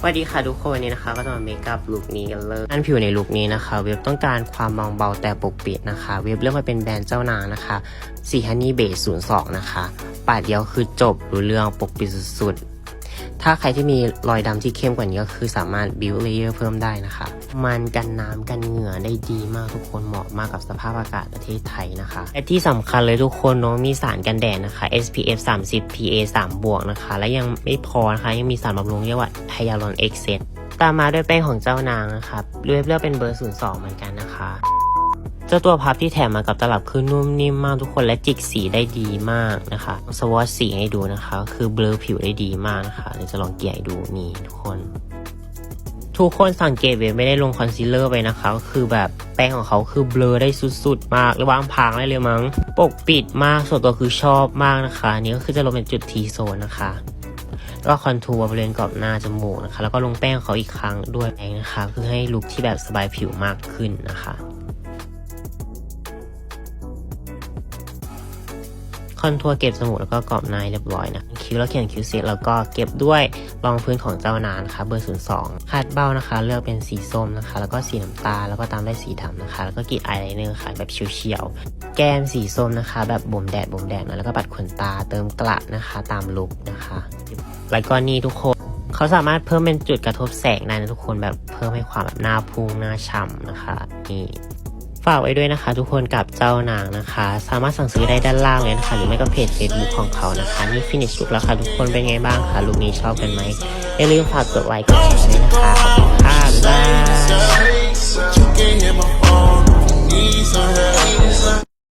สวัสดีค่ะทุกคนวันนี้นะคะก็จะมาเมคอัพลุคนี้กันเลยอันผิวในลุคนี้นะคะ เว็บต้องการความมองเบาแต่ปกปิดนะคะ เว็บเลือกมาเป็นแบรนด์เจ้านางนะคะสีฮันนี่เบสศูนย์สองนะคะปาดเดียวคือจบรู้เรื่องปกปิดสุดๆ ถ้าใครที่มีรอยดำที่เข้มกว่านี้ก็คือสามารถบิวเลเยอร์เพิ่มได้นะคะ มันกันน้ำกันเหงื่อได้ดีมากทุกคนเหมาะมากกับสภาพอากาศประเทศไทยนะคะและที่สำคัญเลยทุกคนเนาะมีสารกันแดดนะคะ SPF 30 PA 3บวกนะคะ และยังไม่พอนะคะยังมีสารบำรุงเรียกว่าไฮยาลูรอนเอ็กเซตตามมาด้วยแป้งของเจ้านางนะครับเลือกเลือกเป็นเบอร์ 02 เหมือนกันนะคะ เจ้าตัวพับที่แถมมากับตลับคือนุ่มนิ่มมากทุกคนและจิกสีได้ดีมากนะคะสวอชสีให้ดูนะคะ คือเบลอผิวได้ดีมากนะคะเดี๋ยวจะลองเกลี่ยให้ดูนี่ทุกคน ทุกคนสังเกตเวไม่ได้ลงคอนซีลเลอร์ไปนะคะก็คือแบบแป้งของเขาคือเบลอได้สุดๆ มากรือวางพางได้เลยมั้ง ปกปิดมากส่วนตัวคือชอบมากนะคะนี่ก็คือจะลงเป็นจุดทีโซนนะคะแล้วก็คอนทัวร์บริเวณกรอบหน้าจมูกนะคะ แล้วก็ลงแป้งเขาอีกครั้งด้วยแป้งนะคะเพื่อให้ลุคที่แบบสบายผิวมากขึ้นนะคะ อนทัวร์เก็บสมุดแล้วก็กรอบในเรียบร้อยนะคิวแล้วเขียนคิวเสร็จแล้วก็เก็บด้วยรองพื้นของเจ้านานนะคะเบอร์ 02 คาดเบ้านะคะ เลือกเป็นสีส้มนะคะ แล้วก็สีน้ำตาลแล้วก็ตามด้วยสีดำนะคะ แล้วก็กรีดอายไลเนอร์ค่ะแบบเฉียวๆแก้มสีส้มนะคะ แบบบ่มแดดบ่มแดดนะแล้วก็ปัดขนตาเติมกระนะคะ ตามลุคนะคะแล้วก็นี่ทุกคนเขาสามารถเพิ่มเป็นจุดกระทบแสงได้นะทุกคนแบบเพิ่มให้ความแบบหน้าพุ่งหน้าฉ่ำนะคะนี่ ฝากไว้ด้วยนะคะ ทุกคนกับเจ้านางนะคะ สามารถสั่งซื้อได้ด้านล่างเลยนะคะ หรือไม่ก็เพจ Facebook ของเขานะคะนี่ฟินิชลุกแล้วค่ะทุกคนเป็นไงบ้างคะลุกนี้ชอบกันไหมอย่าลืมฝากกดไลค์กดแชร์ด้วยนะคะขอบคุณค่ะบ๊ายบาย